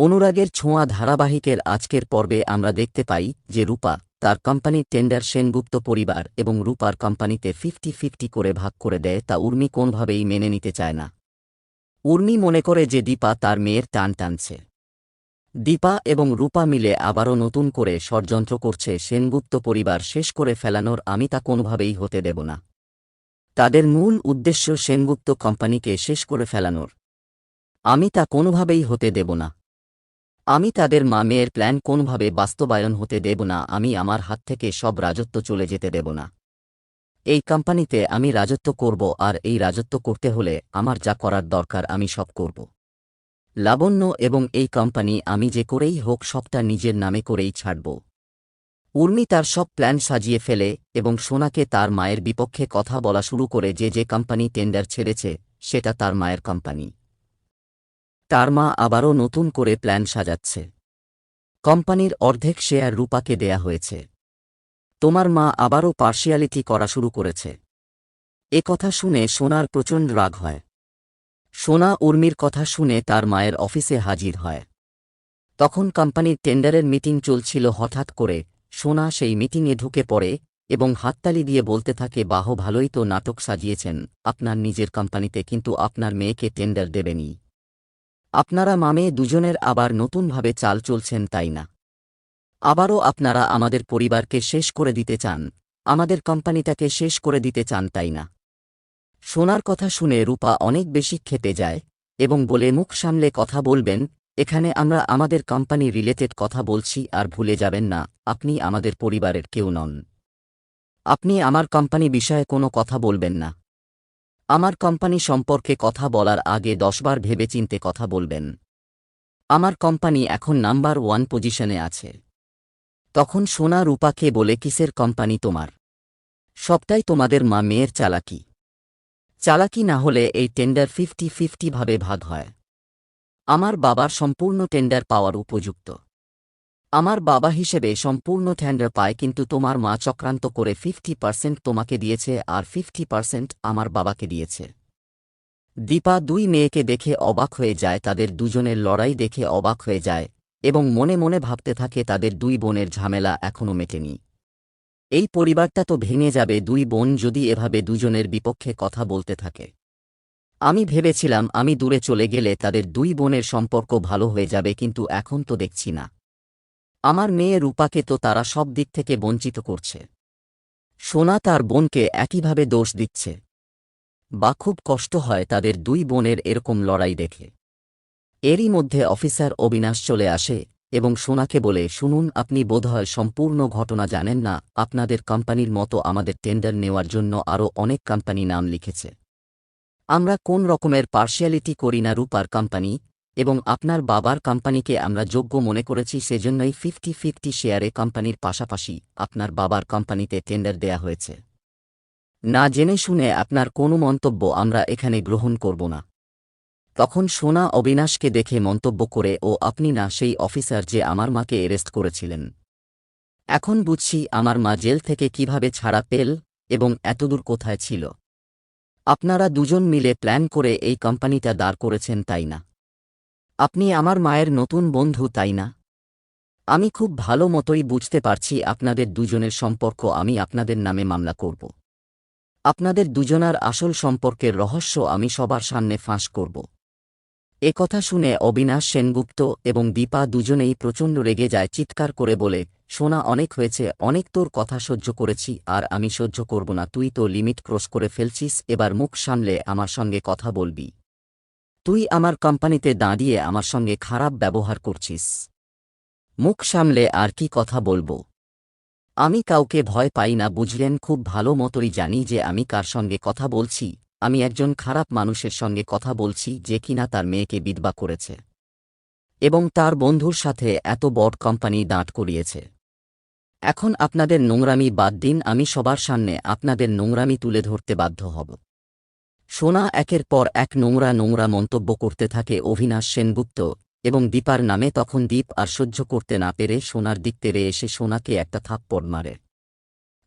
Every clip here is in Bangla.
অনুরাগের ছোঁয়া ধারাবাহিকের আজকের পর্বে আমরা দেখতে পাই যে রূপা তার কোম্পানির টেন্ডার সেনগুপ্ত পরিবার এবং রূপার কোম্পানিতে ফিফটি ফিফটি করে ভাগ করে দেয় তা উর্মি কোনভাবেই মেনে নিতে চায় না। উর্মি মনে করে যে দীপা তার মেয়ের টান টানছে। দীপা এবং রূপা মিলে আবারও নতুন করে ষড়যন্ত্র করছে সেনগুপ্ত পরিবার শেষ করে ফেলানোর আমি তা কোনোভাবেই হতে দেব না। তাদের মূল উদ্দেশ্য সেনগুপ্ত কোম্পানিকে শেষ করে ফেলানোর। আমি তা কোনোভাবেই হতে দেব না। আমি তাদের মা মেয়ের প্ল্যান কোনোভাবে বাস্তবায়ন হতে দেব না, আমি আমার হাত থেকে সব রাজত্ব চলে যেতে দেব না। এই কোম্পানিতে আমি রাজত্ব করব আর এই রাজত্ব করতে হলে আমার যা করার দরকার আমি সব করব। লাবণ্য এবং এই কোম্পানি আমি যে করেই হোক সবটা নিজের নামে করেই ছাড়ব। উর্মি তার সব প্ল্যান সাজিয়ে ফেলে এবং সোনাকে তার মায়ের বিপক্ষে কথা বলা শুরু করে যে যে কোম্পানি টেন্ডার ছেড়েছে, সেটা তার মায়ের কোম্পানি। তার মা আবারও নতুন করে প্ল্যান সাজাচ্ছে। কোম্পানির অর্ধেক শেয়ার রূপাকে দেয়া হয়েছে। তোমার মা আবারও পার্শিয়ালিটি করা শুরু করেছে। এ কথা শুনে সোনার প্রচণ্ড রাগ হয়। সোনা উর্মির কথা শুনে তার মায়ের অফিসে হাজির হয়। তখন কোম্পানির টেন্ডারের মিটিং চলছিল হঠাৎ করে। সোনা সেই মিটিংয়ে ঢুকে পড়ে এবং হাততালি দিয়ে বলতে থাকে, বাহ, ভালোই তো নাটক সাজিয়েছেন। আপনার নিজের কোম্পানিতে কিন্তু আপনার মেয়েকে টেন্ডার দেবেনি আপনারা মামে দুজনের আবার নতুনভাবে চাল চলছেন তাই না? আবারও আপনারা আমাদের পরিবারকে শেষ করে দিতে চান, আমাদের কোম্পানিটাকে শেষ করে দিতে চান তাই না? সোনার কথা শুনে রূপা অনেক বেশি খেতে যায় এবং বলে, মুখ সামলে কথা বলবেন, এখানে আমরা আমাদের কোম্পানি রিলেটেড কথা বলছি আর ভুলে যাবেন না, আপনি আমাদের পরিবারের কেউ নন। আপনি আমার কোম্পানি বিষয়ে কোনো কথা বলবেন না। আমার কোম্পানি সম্পর্কে কথা বলার আগে দশবার ভেবেচিন্তে কথা বলবেন। আমার কোম্পানি এখন নাম্বার ওয়ান পজিশনে আছে। তখন সোনা রূপাকে বলে, কিসের কোম্পানি তোমার? সবটাই তোমাদের মা মেয়ের চালাকি। চালাকি না হলে এই টেন্ডার ফিফটি ফিফটি ভাবে ভাগ হয়। আমার বাবার সম্পূর্ণ টেন্ডার পাওয়ার উপযুক্ত। আমার বাবা হিসেবে সম্পূর্ণ টেন্ডার পায়, কিন্তু তোমার মা চক্রান্ত করে ফিফটি পার্সেন্ট তোমাকে দিয়েছে আর ফিফটি পার্সেন্ট আমার বাবাকে দিয়েছে। দীপা দুই মেয়েকে দেখে অবাক হয়ে যায়, তাদের দুজনের লড়াই দেখে অবাক হয়ে যায় এবং মনে মনে ভাবতে থাকে তাদের দুই বোনের ঝামেলা এখনও মেটেনি। এই পরিবারটা তো ভেঙে যাবে, দুই বোন যদি এভাবে দুজনের বিপক্ষে কথা বলতে থাকে। আমি ভেবেছিলাম, আমি দূরে চলে গেলে তাদের দুই বোনের সম্পর্ক ভালো হয়ে যাবে, কিন্তু এখন তো দেখছি না। আমার মেয়ে রূপাকে তো তারা সব দিক থেকে বঞ্চিত করছে। সোনা তার বোনকে একইভাবে দোষ দিচ্ছে। বা খুব কষ্ট হয় তাদের দুই বোনের এরকম লড়াই দেখে। এরই মধ্যে অফিসার অবিনাশ চলে আসে এবং সোনাকে বলে, শুনুন, আপনি বোধহয় সম্পূর্ণ ঘটনা জানেন না। আপনাদের কোম্পানির মতো আমাদের টেন্ডার নেওয়ার জন্য আরও অনেক কোম্পানি নাম লিখেছে। আমরা কোন রকমের পার্শিয়ালিটি করি না রূপার কোম্পানি এবং আপনার বাবার কোম্পানিকে আমরা যোগ্য মনে করেছি সেজন্যই ফিফটি ফিফটি শেয়ারে কোম্পানির পাশাপাশি আপনার বাবার কোম্পানিতে টেন্ডার দেয়া হয়েছে। না জেনে শুনে আপনার কোনো মন্তব্য আমরা এখানে গ্রহণ করব না। তখন সোনা অবিনাশকে দেখে মন্তব্য করে, ও, আপনি না, সেই অফিসার যে আমার মাকে এরেস্ট করেছিলেন। এখন বুঝছি আমার মা জেল থেকে কীভাবে ছাড়া পেল এবং এতদূর কোথায় ছিল। আপনারা দুজন মিলে প্ল্যান করে এই কোম্পানিটা দাঁড় করেছেন, তাই না? আপনি আমার মায়ের নতুন বন্ধু, তাই না? আমি খুব ভালো মতোই বুঝতে পারছি আপনাদের দুজনের সম্পর্ক, আমি আপনাদের নামে মামলা করব। আপনাদের দুজনার আসল সম্পর্কের রহস্য আমি সবার সামনে ফাঁস করব। এ কথা শুনে অবিনাশ সেনগুপ্ত এবং দীপা দুজনেই প্রচণ্ড রেগে যায়, চিৎকার করে বলে, সোনা, অনেক হয়েছে, অনেক তোর কথা সহ্য করেছি, আর আমি সহ্য করব না, তুই তো লিমিট ক্রস করে ফেলছিস, এবার মুখ সামলে আমার সঙ্গে কথা বলবি। তুই আমার কোম্পানিতে দাঁড়িয়ে আমার সঙ্গে খারাপ ব্যবহার করছিস। মুখ সামলে আর কি কথা বলব? আমি কাউকে ভয় পাই না, বুঝলেন? খুব ভালো মতোই জানি যে আমি কার সঙ্গে কথা বলছি। আমি একজন খারাপ মানুষের সঙ্গে কথা বলছি যে কিনা তার মেয়েকে বিধবা করেছে। এবং তার বন্ধুর সাথে এত বড় কোম্পানি দাঁড় করিয়েছে। এখন আপনাদের নোংরামি বাদ দিন, আমি সবার সামনে আপনাদের নোংরামি তুলে ধরতে বাধ্য হব। সোনা একের পর এক নোংরা নোংরা মন্তব্য করতে থাকে অভিনাশ সেনগুপ্ত, এবং দীপার নামে তখন দীপ আর সহ্য করতে না পেরে সোনার দিক তেরে এসে সোনাকে একটা থাপ্পড় মারে।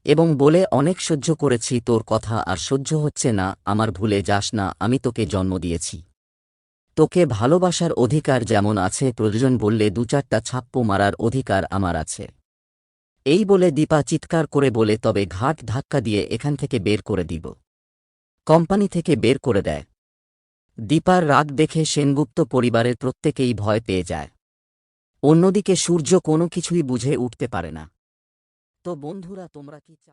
এবং বলে, অনেক সহ্য করেছি তোর কথা, আর সহ্য হচ্ছে না, আমার ভুলে যাস না, আমি তোকে জন্ম দিয়েছি। তোকে ভালোবাসার অধিকার যেমন আছে, প্রয়োজন বললে দু চারটা ছাপ্পো মারার অধিকার আমার আছে। এই বলে দীপা চিৎকার করে বলে, তবে ঘাট ধাক্কা দিয়ে এখান থেকে বের করে দিব। কোম্পানি থেকে বের করে দেয়। দীপার রাগ দেখে সেনগুপ্ত পরিবারের প্রত্যেকেই ভয় পেয়ে যায়। অন্যদিকে সূর্য কোনো কিছুই বুঝে উঠতে পারে না। তো বন্ধুরা, তোমরা কি চাও?